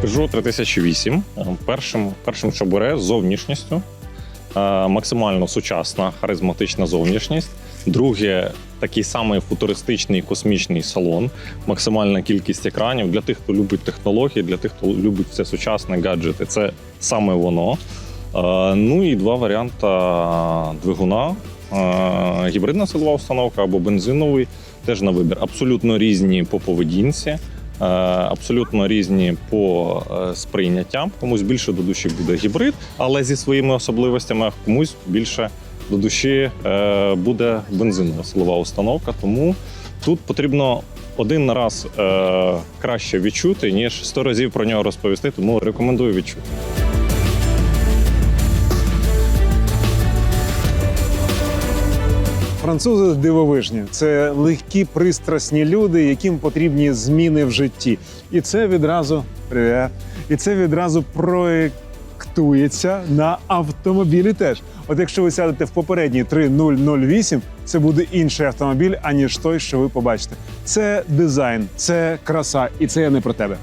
Peugeot 3008. Е, Першим, першим, що бере зовнішністю, е, максимально сучасна, харизматична зовнішність. Друге, такий самий футуристичний космічний салон, максимальна кількість екранів для тих, хто любить технології, для тих, хто любить все сучасне, гаджети. Це саме воно. Е, Ну і два варіанти двигуна: Е, гібридна силова установка або бензиновий. Теж на вибір. Абсолютно різні по поведінці. Е, абсолютно різні по сприйняттям. Комусь більше до душі буде гібрид, але зі своїми особливостями, комусь більше до душі е, буде бензинова силова установка. Тому тут потрібно один раз е, краще відчути, ніж сто разів про нього розповісти. Тому рекомендую відчути. Французи дивовижні. Це легкі, пристрасні люди, яким потрібні зміни в житті. І це відразу привіт. І це відразу проєктується на автомобілі теж. От якщо ви сядете в попередній 3008, це буде інший автомобіль, аніж той, що ви побачите. Це дизайн, це краса, і це я не про тебе.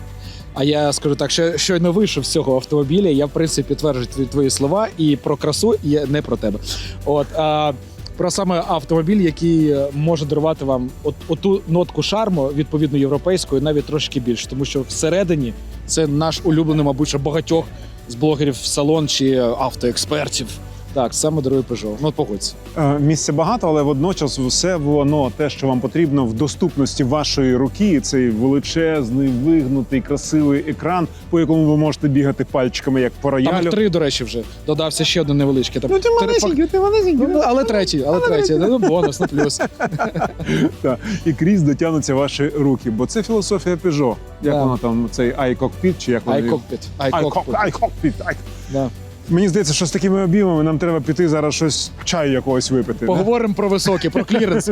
А я скажу так, що щойно вийшов з цього автомобіля. Я в принципі підтверджую твої, твої слова і про красу, і не про тебе. От а, про саме автомобіль, який е, може дарувати вам от, оту нотку шарму, відповідно європейської, навіть трошки більше, тому що всередині це наш улюблений, мабуть, багатьох з блогерів в салон чи автоекспертів. Так, саме дорогий Peugeot. Ну, погодься. Е, Місця багато, але водночас все воно те, що вам потрібно в доступності вашої руки. Цей величезний, вигнутий, красивий екран, по якому ви можете бігати пальчиками, як по Там їх три, до речі, вже додався ще один невеличкий. Там Ну, ти малесенький, ти малесенький. Ну, але третій, але третій. Ну, бонус, ну плюс. Та, і крізь дотягнуться ваші руки, бо це філософія Peugeot. Як Да. воно там, цей iCockpit, чи як воно? Айкокпіт. iCock- Айкокпіт. iCockpit. ай. Да. Мені здається, що з такими обіймами нам треба піти зараз щось чаю якогось випити. да? Поговоримо про високі, про кліренс.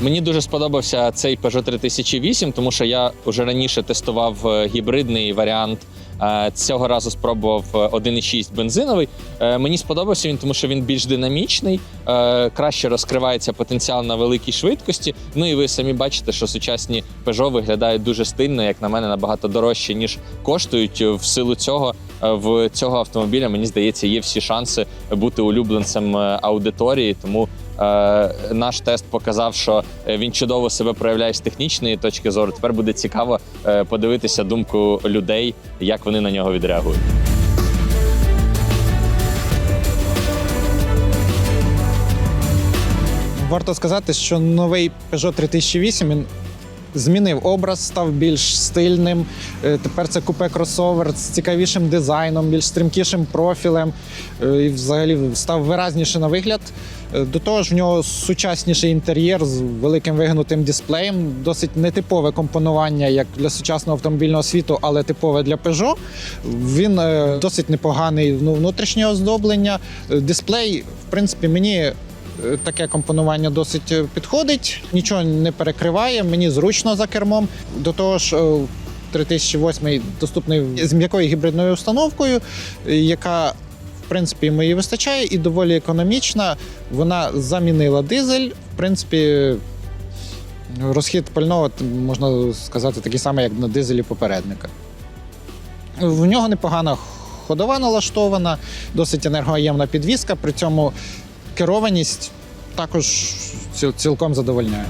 Мені дуже сподобався цей Peugeot 3008, тому що я вже раніше тестував е, гібридний варіант. Е, Цього разу спробував е, 1.6 бензиновий. Е, Мені сподобався він, тому що він більш динамічний, е, краще розкривається потенціал на великій швидкості. Ну і ви самі бачите, що сучасні Peugeot виглядають дуже стильно, як на мене, набагато дорожче, ніж коштують. В силу цього е, в цього автомобіля мені здається, є всі шанси бути улюбленцем е, аудиторії. Тому Е, наш тест показав, що е, він чудово себе проявляє з технічної точки зору. Тепер буде цікаво е, подивитися думку людей, як вони на нього відреагують. Варто сказати, що новий Peugeot 3008 він змінив образ, став більш стильним. Е, Тепер це купе кросовер з цікавішим дизайном, більш стрімкішим профілем. Е, І взагалі став виразніше на вигляд. Е, До того ж, в нього сучасніший інтер'єр з великим вигнутим дисплеєм, досить нетипове компонування як для сучасного автомобільного світу, але типове для Peugeot. Він досить непоганий ну, внутрішнє оздоблення. Дисплей, в принципі, мені таке компонування досить е, підходить, нічого не перекриває, мені зручно за кермом. До того ж, е, 3008 доступний з м'якою гібридною установкою, е, яка в принципі йому вистачає і доволі економічна. Вона замінила дизель. В принципі, розхід пального можна сказати такий самий, як на дизелі попередника. В нього непогана ходова налаштована, досить енергоємна підвізка, при цьому керованість також цілком задовольняє.